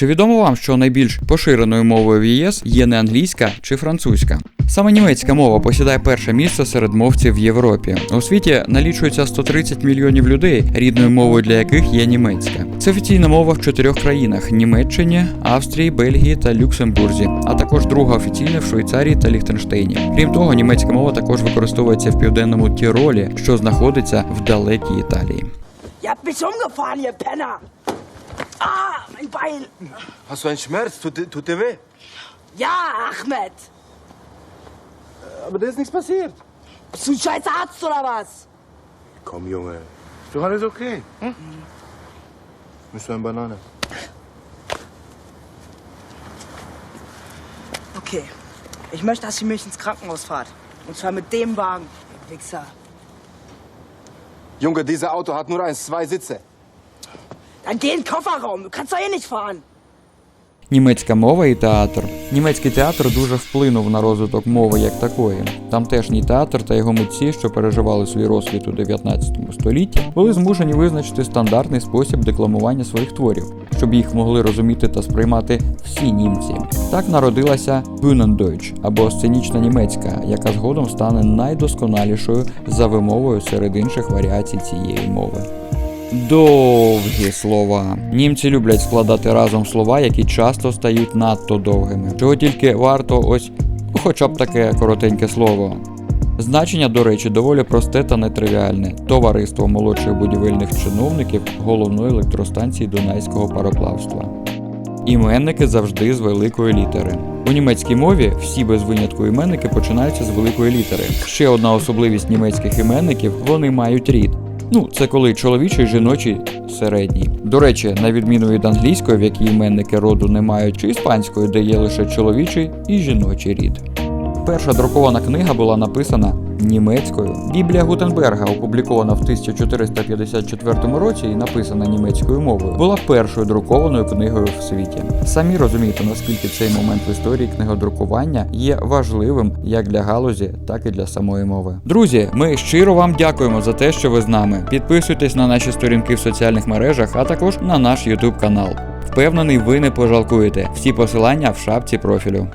Чи відомо вам, що найбільш поширеною мовою в ЄС є не англійська чи французька? Саме німецька мова посідає перше місце серед мовців в Європі. У світі налічується 130 мільйонів людей, рідною мовою для яких є німецька. Це офіційна мова в чотирьох країнах: Німеччині, Австрії, Бельгії та Люксембурзі, а також друга офіційна в Швейцарії та Ліхтенштейні. Крім того, німецька мова також використовується в південному Тіролі, що знаходиться в далекій Італії. Ihr habt mich umgefahren, Bein! Hast du einen Schmerz? Tut, dir- tut dir weh? Ja, Ahmed! Aber da ist nichts passiert. Bist du ein scheiß Arzt oder was? Komm, Junge. Ist doch alles okay. Hm? Bist du eine Banane? Okay. Ich möchte, dass ihr mich ins Krankenhaus fahrt. Und zwar mit dem Wagen, Wichser. Junge, dieses Auto hat nur eins, zwei Sitze. Eh. Німецька мова і театр. Німецький театр дуже вплинув на розвиток мови як такої. Тамтешній театр та його митці, що переживали свій розквіт у 19 столітті, були змушені визначити стандартний спосіб декламування своїх творів, щоб їх могли розуміти та сприймати всі німці. Так народилася Bühnendeutsch, або сценічна німецька, яка згодом стане найдосконалішою за вимовою серед інших варіацій цієї мови. Довгі слова. Німці люблять складати разом слова, які часто стають надто довгими. Чого тільки варто ось хоча б таке коротеньке слово. Значення, до речі, доволі просте та нетривіальне. Товариство молодших будівельних чиновників головної електростанції Дунайського пароплавства. Іменники завжди з великої літери. У німецькій мові всі без винятку іменники починаються з великої літери. Ще одна особливість німецьких іменників вони мають рід. Ну, це коли чоловічий, жіночий, середній. До речі, на відміну від англійської, в якій іменники роду не мають, чи іспанської, де є лише чоловічий і жіночий рід. Перша друкована книга була написана німецькою. Біблія Гутенберга, опублікована в 1454 році і написана німецькою мовою, була першою друкованою книгою в світі. Самі розумієте, наскільки цей момент в історії книгодрукування є важливим як для галузі, так і для самої мови. Друзі, ми щиро вам дякуємо за те, що ви з нами. Підписуйтесь на наші сторінки в соціальних мережах, а також на наш YouTube канал. Впевнений, ви не пожалкуєте. Всі посилання в шапці профілю.